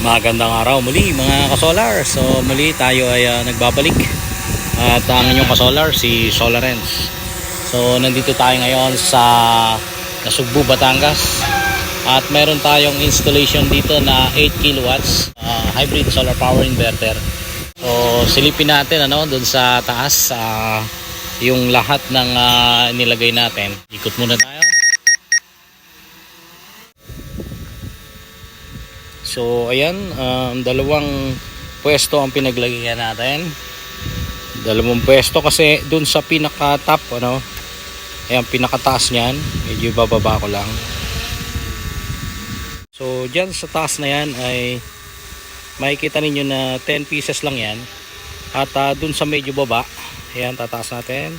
Magandang araw muli mga kasolar. So muli tayo ay ah, nagbabalik. At ang inyong kasolar si Solarens. So nandito tayo ngayon sa Nasugbu, Batangas. At meron tayong installation dito na 8 kilowatts ah, hybrid solar power inverter. So silipin natin ano doon sa taas ah, yung lahat ng ah, nilagay natin. Ikot muna tayo. So ayan, um, dalawang pwesto ang pinaglagyan natin. Dalawang pwesto kasi dun sa pinaka top ano, ayan pinakataas niyan, medyo bababa ko lang. So diyan sa taas na yan ay makikita ninyo na 10 pieces lang yan. At ah, dun sa medyo baba, ayan tataas natin.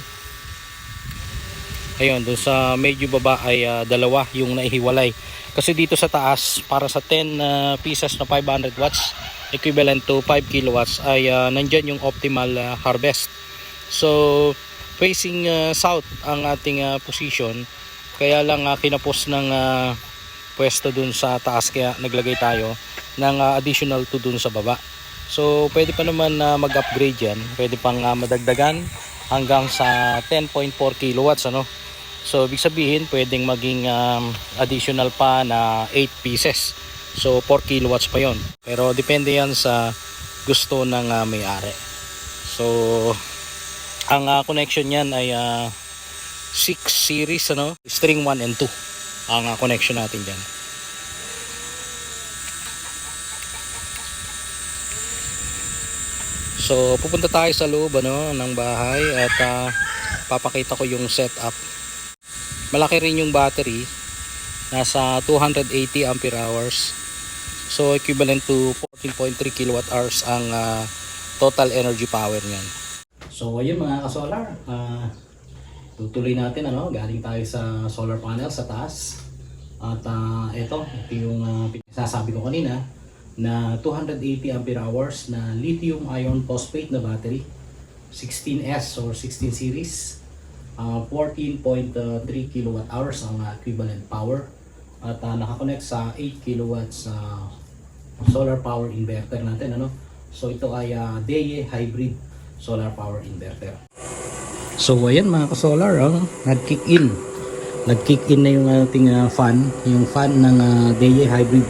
Ayun, dun sa medyo baba ay ah, dalawa yung naihiwalay. Kasi dito sa taas, para sa 10 uh, pieces na 500 watts, equivalent to 5 kilowatts, ay uh, nandyan yung optimal uh, harvest. So, facing uh, south ang ating uh, position. Kaya lang uh, kinapos ng uh, pwesto dun sa taas, kaya naglagay tayo ng uh, additional to dun sa baba. So, pwede pa naman na mag-upgrade yan. Pwede pang uh, madagdagan hanggang sa 10.4 kilowatts, ano? So, ibig sabihin, pwedeng maging um, additional pa na 8 pieces. So, 4 kilowatts pa yon. Pero, depende yan sa gusto ng uh, may-ari. So, ang uh, connection niyan ay uh, 6 series, ano? String 1 and 2 ang uh, connection natin dyan. So, pupunta tayo sa loob ano, ng bahay at uh, papakita ko yung setup malaki rin yung battery nasa 280 ampere hours. So equivalent to 14.3 kilowatt hours ang ah, total energy power niyan. So ayun mga ka-solar ah, tutuloy natin ano galing tayo sa solar panel sa taas. At ah, ito ito yung uh, sinasabi ko kanina na 280 ampere hours na lithium ion phosphate na battery 16S or 16 series uh, 14.3 kilowatt hours ang uh, equivalent power at uh, nakakonect sa 8 kilowatts uh, solar power inverter natin ano? So ito ay uh, DEA hybrid solar power inverter. So ayan mga ka-solar oh, nag-kick in. Nag-kick in na yung ating uh, fan yung fan ng uh, DEA hybrid.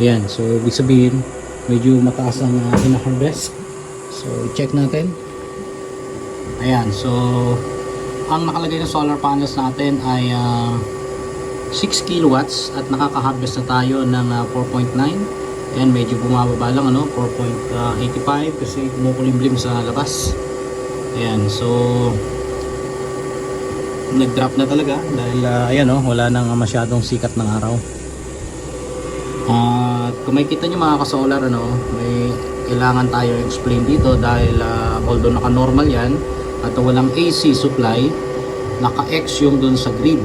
Ayan so ibig sabihin medyo mataas ang uh, pina-harvest so check natin. Ayan so ang nakalagay na solar panels natin ay ah, 6 kilowatts at nakaka-harvest na tayo ng ah, 4.9 and medyo bumababa lang ano 4.85 kasi kumukulimlim sa labas. Ayan so nag-drop na talaga dahil ah, ayan oh, wala nang masyadong sikat ng araw. At kung makikita nyo mga ka-solar ano, may kailangan tayo explain dito dahil ah, although naka-normal yan at walang AC supply, naka-X yung dun sa grid.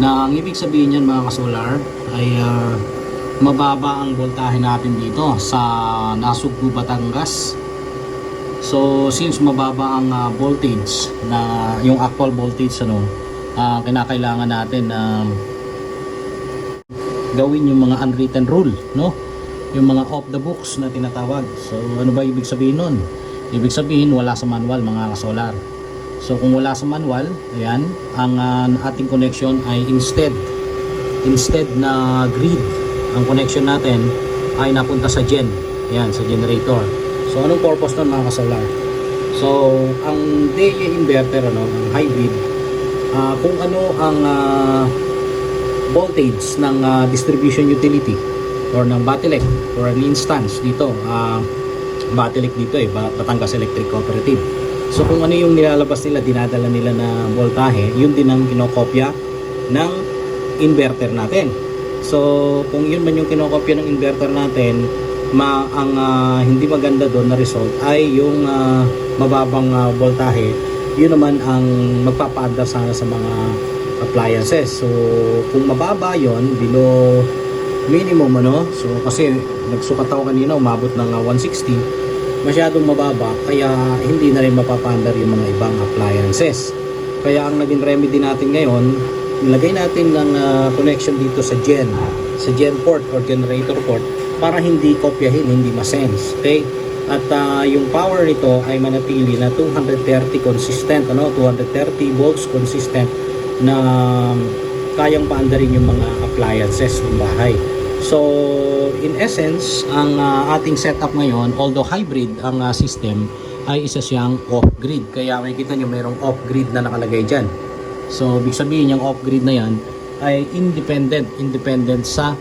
Na ang ibig sabihin yan mga ka-solar ay ah, mababa ang voltahe natin dito sa Nasugbu, Batangas. So since mababa ang ah, voltage na yung actual voltage ano, ah, kinakailangan natin na gawin yung mga unwritten rule, no? Yung mga off the books na tinatawag. So ano ba ibig sabihin nun? Ibig sabihin wala sa manual mga kasolar. So kung wala sa manual, ayan, ang ah, ating connection ay instead instead na grid ang connection natin ay napunta sa gen. Ayan, sa generator. So anong purpose nun mga kasolar? So ang DA inverter ano, ang hybrid ah, kung ano ang ah, voltage ng ah, distribution utility or ng Batilec or an instance dito ah Batilec dito eh Ba- Batangas Electric Cooperative. So kung ano yung nilalabas nila dinadala nila na voltahe yun din ang kinokopya ng inverter natin. So kung yun man yung kinokopya ng inverter natin ma ang ah, hindi maganda doon na result ay yung ah, mababang ah, voltahe. Yun naman ang magpapaanda sana sa mga appliances. So, kung mababa yon below minimum ano, so kasi nagsukat ako kanina, umabot ng ah, 160, masyadong mababa, kaya hindi na rin mapapandar yung mga ibang appliances. Kaya ang naging remedy natin ngayon, nilagay natin ng ah, connection dito sa gen, sa gen port or generator port, para hindi kopyahin, hindi masense. Okay? At ah, yung power nito ay manatili na 230 consistent, ano? 230 volts consistent na kayang paandarin yung mga appliances ng bahay. So, in essence, ang ah, ating setup ngayon, although hybrid ang ah, system, ay isa siyang off-grid. Kaya makikita nyo mayroong off-grid na nakalagay dyan. So, ibig sabihin yung off-grid na yan ay independent. Independent sa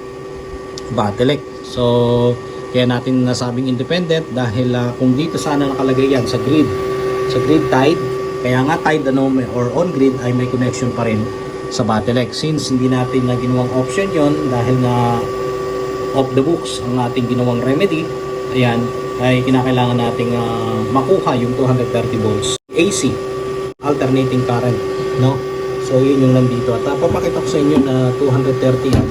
Battelec. So, kaya natin nasabing independent dahil ah, kung dito sana nakalagay yan sa grid, sa grid tied, kaya nga tied ano, or on grid ay may connection pa rin sa Battelec. Since hindi natin na ginawang option yon dahil na off the books ang ating ginawang remedy, ayan, ay kinakailangan nating ah, makuha yung 230 volts AC, alternating current, no? So, yun yung nandito. At uh, papakita ko sa inyo na 230 yan.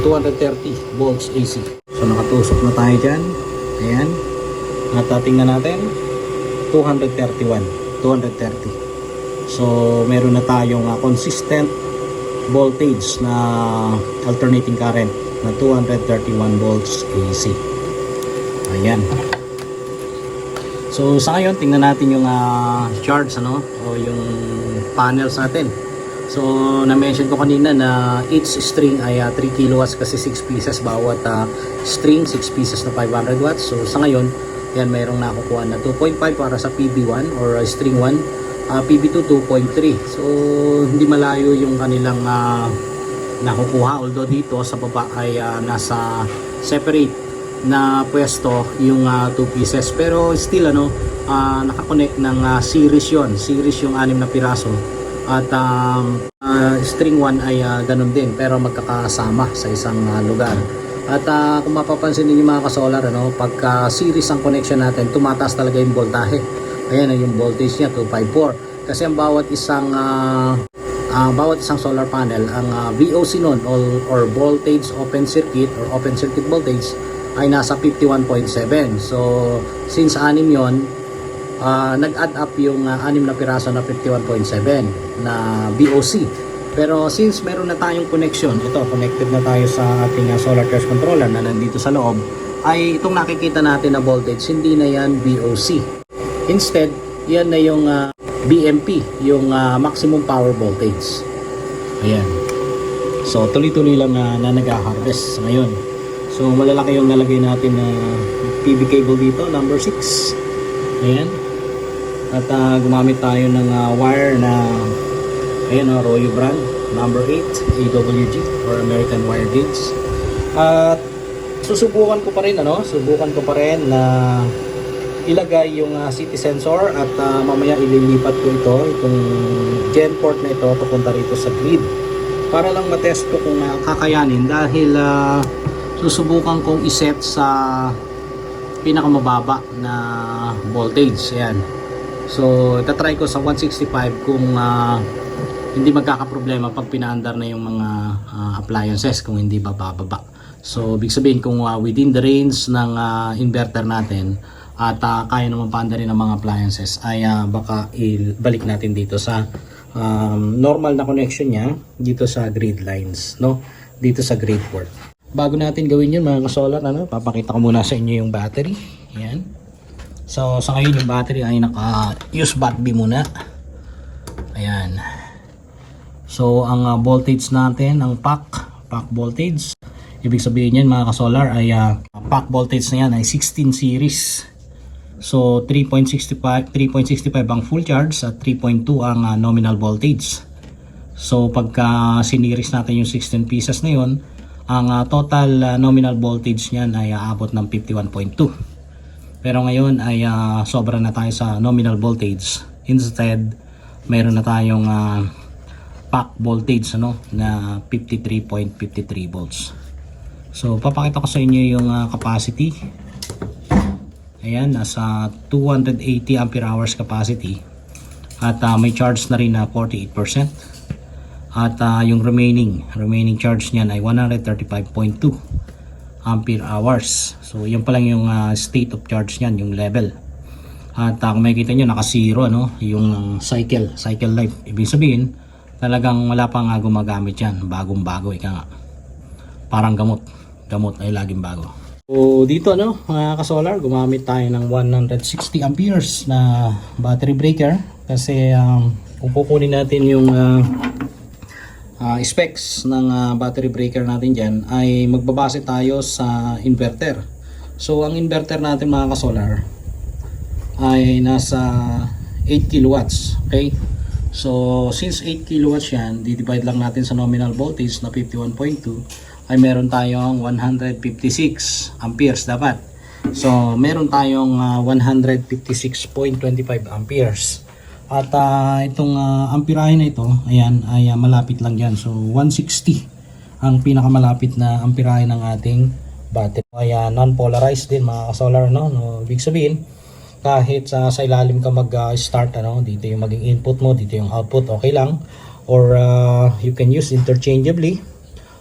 230 volts AC. So, nakatusok na tayo dyan. Ayan. At uh, tingnan natin. 231. 230. So, meron na tayong uh, consistent voltage na alternating current na 231 volts AC. Ayan. So sa ngayon tingnan natin yung ah, charge ano o yung panels natin. So na-mention ko kanina na each string ay ah, 3 kilowatts kasi 6 pieces bawat ah, string 6 pieces na 500 watts. So sa ngayon yan mayroong nakukuha na 2.5 para sa PB1 or ah, string 1 ah, PB2 2.3. So hindi malayo yung kanilang ah, nakukuha. Although dito sa baba ay ah, nasa separate na pwesto yung 2 pieces. Pero still ano ah, nakakonect ng ah, series yon series yung anim na piraso. At um, ah, string 1 ay ah, ganun din. Pero magkakasama sa isang ah, lugar. At ah, kung mapapansin niyo mga kasolar ano pagka series ang connection natin tumataas talaga yung voltahe ayan yung voltage niya 254 kasi ang bawat isang ah, Ah, bawat isang solar panel, ang ah, VOC nun or, or voltage open circuit or open circuit voltage ay nasa 51.7. So, since anim yon ah, nag-add up yung ah, anim na piraso na 51.7 na VOC. Pero since meron na tayong connection, ito connected na tayo sa ating ah, solar charge controller na nandito sa loob, ay itong nakikita natin na voltage, hindi na yan VOC. Instead, yan na yung ah, BMP, yung ah, maximum power voltage. Ayan. So, tuloy-tuloy lang na, na nag-harvest ngayon. So, malalaki yung nalagay natin na PV cable dito, number 6. Ayan. At ah, gumamit tayo ng ah, wire na ayan, oh, Royo brand, number 8, AWG or American Wire Gauge. At susubukan ko pa rin, ano, subukan ko pa rin na ilagay yung ah, city sensor at ah, mamaya ililipat ko ito itong gen port na ito papunta rito sa grid. Para lang matest ko kung ah, kakayanin dahil ah, susubukan kong iset sa pinakamababa na voltage. Yan so tatry ko sa 165 kung ah, hindi magkakaproblema pag pinaandar na yung mga ah, appliances kung hindi bababa. So big sabihin kung ah, within the range ng ah, inverter natin at ah, kaya naman paandarin ng mga appliances. Ay ah, baka ibalik natin dito sa um, normal na connection niya dito sa grid lines no? Dito sa grid port. Bago natin gawin yun mga solar ano papakita ko muna sa inyo yung battery. Yan so sa ngayon yung battery ay naka use battery muna. Ayan. So ang ah, voltage natin ang pack pack voltage. Ibig sabihin yan mga kasolar ay ah, pack voltage na yan ay 16 series So 3.65 3.65 ang full charge at 3.2 ang ah, nominal voltage. So pagka siniris natin yung 16 pieces na yun, ang ah, total ah, nominal voltage niyan ay aabot ng 51.2. Pero ngayon ay ah, sobra na tayo sa nominal voltage. Instead, mayroon na tayong ah, pack voltage ano na 53.53 volts. So papakita ko sa inyo yung ah, capacity Ayan, nasa 280 ampere hours capacity. At ah, may charge na rin na 48%. At ah, yung remaining, remaining charge niyan ay 135.2 ampere hours. So, yun pa lang yung ah, state of charge niyan, yung level. At uh, kung makikita nyo, naka-zero, no? yung cycle, cycle life. Ibig sabihin, talagang wala pang uh, gumagamit yan. Bagong-bago, ika nga. parang gamot. Gamot ay laging bago. So dito ano, mga kasolar, gumamit tayo ng 160 amperes na battery breaker kasi um, kukunin natin yung ah, ah, specs ng ah, battery breaker natin dyan ay magbabase tayo sa inverter. So ang inverter natin mga kasolar ay nasa 8 kilowatts. Okay? So since 8 kilowatts yan, di-divide lang natin sa nominal voltage na 51.2 ay meron tayong 156 amperes dapat. So meron tayong ah, 156.25 amperes. At ah, itong uh, amperahe na ito, ayan, ay ah, malapit lang yan. So 160 ang pinakamalapit na amperahe ng ating battery. Ay ah, non-polarized din mga solar no? no. Ibig sabihin, kahit sa, sa ilalim ka mag-start, ano, dito yung maging input mo, dito yung output, okay lang. Or ah, you can use interchangeably.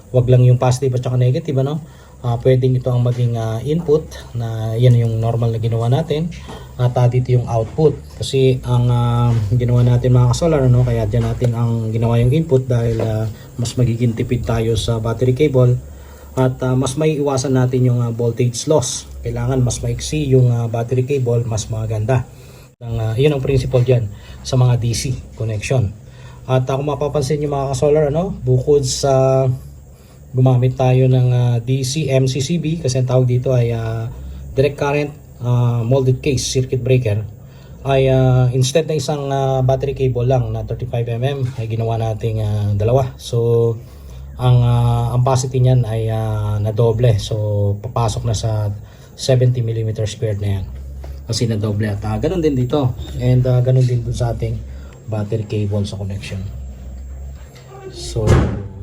Wag lang yung positive at saka negative, ano. Ah, pwedeng ito ang maging ah, input na yan yung normal na ginawa natin at ah, dito yung output. Kasi ang ah, ginawa natin mga solar ano? Kaya diyan natin ang ginawa yung input dahil ah, mas magiging tipid tayo sa battery cable at ah, mas may iwasan natin yung ah, voltage loss. Kailangan mas maiksi yung ah, battery cable mas maganda. Ng ah, yun ang principle diyan sa mga DC connection. At ah, kung mapapansin niyo mga solar ano? Bukod sa gumamit tayo ng ah, DC MCCB kasi ang tawag dito ay ah, direct current ah, molded case circuit breaker. Ay ah, instead na isang ah, battery cable lang na 35mm ay ginawa nating ah, dalawa. So ang ah, ang capacity niyan ay ah, na so papasok na sa 70 mm squared na yan. Kasi na doble at ah, ganun din dito. And ah, ganun din dun sa ating battery cable sa connection. So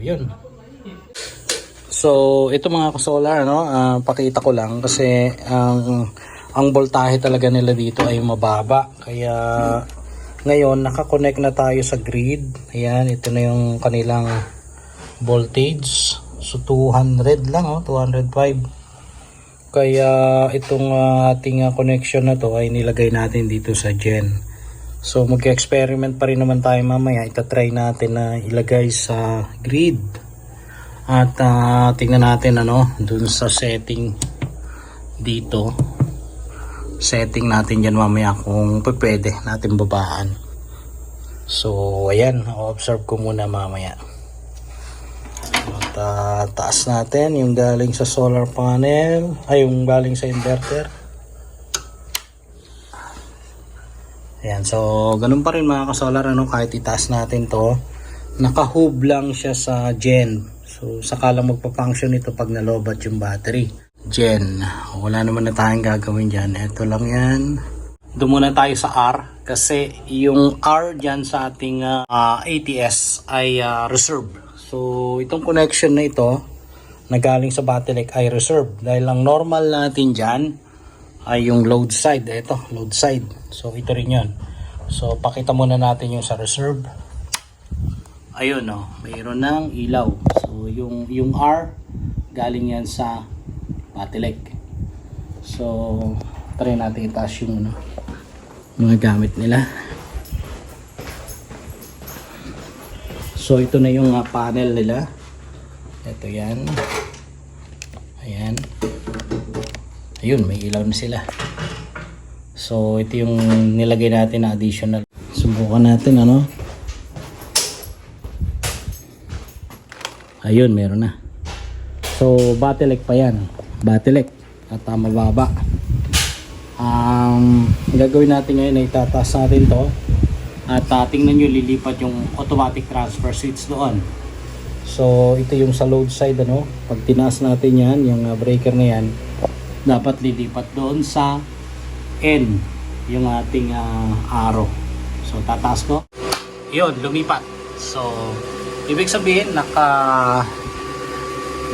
yun So, ito mga kasolar, no, ah, pakita ko lang kasi ang ang voltahe talaga nila dito ay mababa. Kaya ngayon nakakonect na tayo sa grid. Ayan, ito na yung kanilang voltage. So 200 lang, oh, 205. Kaya itong ah, ating ah, connection na to ay nilagay natin dito sa gen. So mag-experiment pa rin naman tayo mamaya. Itatry natin na ilagay sa grid. At ah, tingnan natin ano, dun sa setting dito. Setting natin dyan mamaya kung pwede natin babaan. So, ayan, observe ko muna mamaya. At ah, taas natin yung galing sa solar panel, ay yung galing sa inverter. Ayan, so ganun pa rin mga kasolar ano, kahit itaas natin to, naka-hub lang siya sa gen. So, saka magpa-function ito pag nalobat yung battery. Gen. Wala naman na tayong gagawin dyan. Ito lang yan. Doon muna tayo sa R kasi yung R dyan sa ating ah, ah, ATS ay ah, reserve. So, itong connection na ito na galing sa battery ay reserve. Dahil ang normal natin dyan ay yung load side. Ito, load side. So, ito rin yun. So, pakita muna natin yung sa reserve ayun no, mayroon ng ilaw. So yung yung R galing yan sa Batilek. So try natin itaas yung ano, mga gamit nila. So ito na yung ah, panel nila. Ito yan. Ayan. Ayun, may ilaw na sila. So ito yung nilagay natin na additional. Subukan natin ano. Ayun, meron na. So, Batilek pa yan. Batilek. At uh, mababa. Um, gagawin natin ngayon ay tataas natin to. At uh, tingnan nyo, lilipat yung automatic transfer switch doon. So, ito yung sa load side, ano. Pag tinaas natin yan, yung uh, breaker na yan, dapat lilipat doon sa N, yung ating uh, arrow. So, tataas ko. Yun, lumipat. So, Ibig sabihin, naka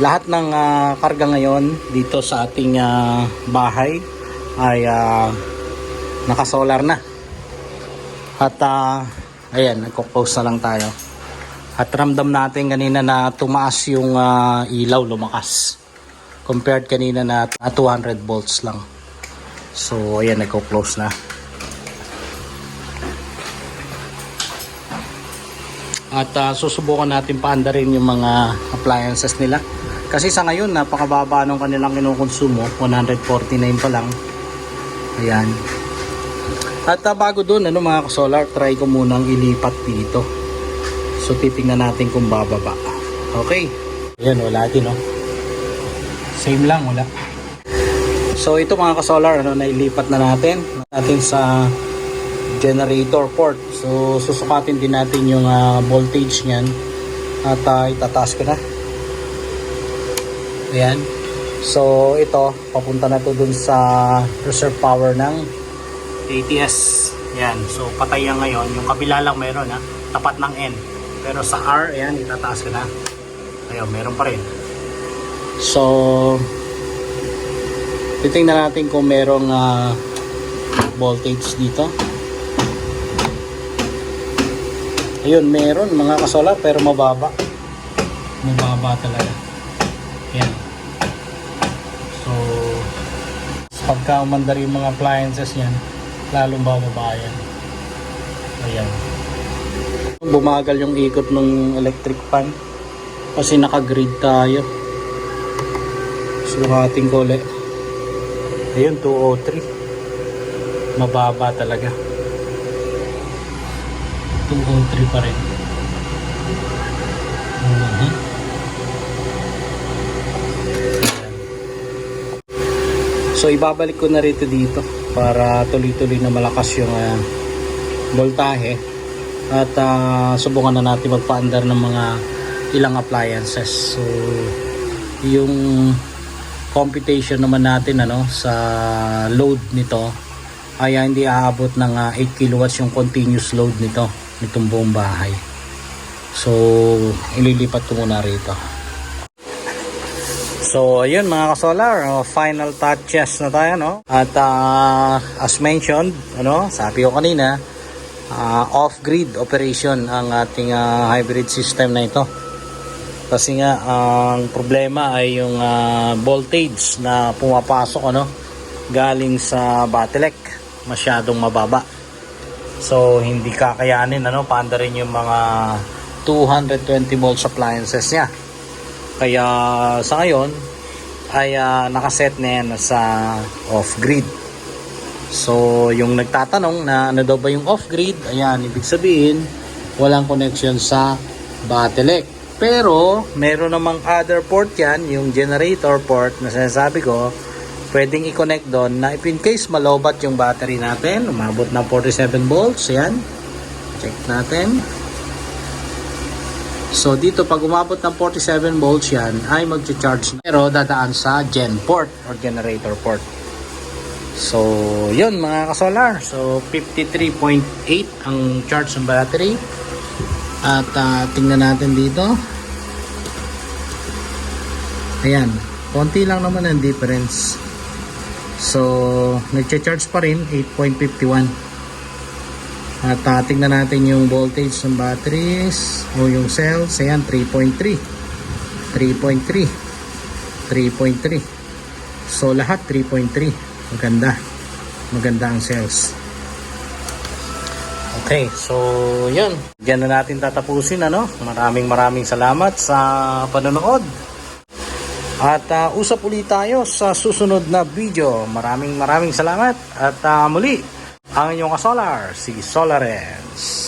lahat ng ah, karga ngayon dito sa ating ah, bahay ay uh, naka-solar na. At uh, ayan, nagko-close na lang tayo. At ramdam natin kanina na tumaas yung ah, ilaw, lumakas. Compared kanina na ah, 200 volts lang. So, ayan, nagko-close na. At uh, susubukan natin paandarin yung mga appliances nila. Kasi sa ngayon, napakababa ng kanilang kinukonsumo. 149 pa lang. Ayan. At ah, bago dun, ano mga solar, try ko munang ilipat dito. So titingnan natin kung bababa. Okay. Ayan, wala din, no? Same lang, wala. So ito mga ka-solar, ano, nailipat na natin. Natin sa generator port. So susukatin din natin yung ah, voltage niyan. At ah, itataas ko na. Ayan. So ito, papunta na to dun sa reserve power ng ATS. Yan. So patay yan ngayon. Yung kabila lang meron ha. Tapat ng N. Pero sa R, ayan, itataas ko na. Ayun, meron pa rin. So, titingnan natin kung merong ah, voltage dito. Ayun, meron mga kasolar pero mababa. Mababa talaga. Yan. So, pagka umandar yung mga appliances niyan, lalong bababa yan. Ayan. Bumagal yung ikot ng electric fan kasi naka-grid tayo. Sukating ko ulit. Ayun, 203. Mababa talaga. 203 pa rin. So ibabalik ko na rito dito para tuloy-tuloy na malakas yung ah, voltahe at ah, subukan na natin magpaandar ng mga ilang appliances. So yung computation naman natin ano sa load nito ay hindi aabot ng ah, 8 kilowatts yung continuous load nito nitong buong bahay. So ililipat ko muna rito. So, ayun mga kasolar, oh, final touches na tayo, no? At ah, as mentioned, ano, sabi ko kanina, ah, off-grid operation ang ating ah, hybrid system na ito. Kasi nga, ang problema ay yung ah, voltage na pumapasok, ano, galing sa Batilek, masyadong mababa. So, hindi kakayanin, ano, paandarin yung mga 220 volts appliances niya. Kaya sa ngayon ay ah, nakaset na yan sa off-grid. So yung nagtatanong na ano daw ba yung off-grid, ayan, ibig sabihin walang connection sa Batilek. Pero meron namang other port yan, yung generator port na sinasabi ko, pwedeng i-connect doon na if in case malobat yung battery natin, umabot ng 47 volts, yan. Check natin. So dito pag umabot ng 47 volts yan ay magcha-charge na. Pero dadaan sa gen port or generator port. So yun mga kasolar. So 53.8 ang charge ng battery. At ah, tingnan natin dito. Ayan. Konti lang naman ang difference. So nagcha-charge pa rin 8.51. At uh, tingnan natin yung voltage ng batteries o yung cells. Ayan, 3.3. 3.3. 3.3. So, lahat 3.3. Maganda. Maganda ang cells. Okay, so yun. Diyan na natin tatapusin. Ano? Maraming maraming salamat sa panonood. At uh, usap ulit tayo sa susunod na video. Maraming maraming salamat. At uh, muli, ang inyong kasolar, si Solarens.